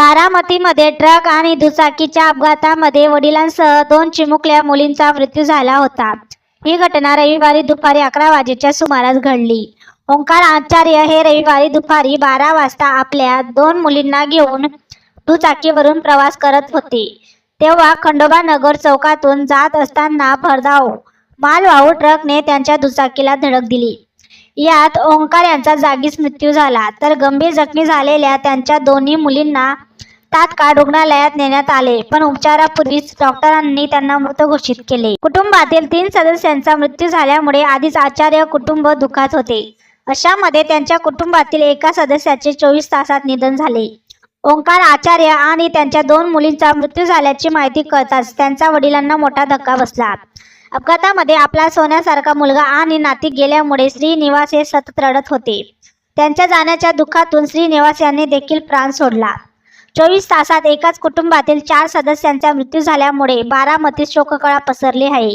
बारामतीमध्ये truck आणि दुचाकीच्या अपघातामध्ये वडिलांसह दोन चिमुकल्या मुलींचा मृत्यू झाला होता. ही घटना रविवारी दुपारी अकरा वाजेच्या सुमारास घडली. ओंकार आचार्य हे रविवारी दुपारी बारा वाजता आपल्या दोन मुलींना घेऊन दुचाकीवरून प्रवास करत होते. तेव्हा खंडोबा नगर चौकातून जात असताना भरधाव मालवाहू ट्रकने त्यांच्या दुचाकीला धडक दिली. यात ओंकार यांचा जागीच मृत्यू झाला. तर गंभीर जखमी झालेल्या त्यांच्या दोन्ही मुलींना तात्काळ रुग्णालयात नेण्यात आले पण उपचारापूर्वीच डॉक्टरांनी त्यांना मृत घोषित केले. कुटुंबातील तीन सदस्यांचा मृत्यू झाल्यामुळे आधीच आचार्य कुटुंब दुःखात होते. अशामध्ये त्यांच्या कुटुंबातील एका सदस्याचे चोवीस तासात निधन झाले. ओंकार आचार्य आणि त्यांच्या दोन मुलींचा मृत्यू झाल्याची माहिती कळताच त्यांच्या वडिलांना मोठा धक्का बसला. अपघातामध्ये आपला सोन्यासारखा मुलगा आणि नाती गेल्यामुळे श्रीनिवास हे सतत रडत होते. त्यांच्या जाण्याच्या दुःखातून श्रीनिवास यांनी देखील प्राण सोडला. चोवीस तासात एकाच कुटुंबातील चार सदस्यांचा मृत्यू झाल्यामुळे बारामतीत शोककळा पसरली आहे.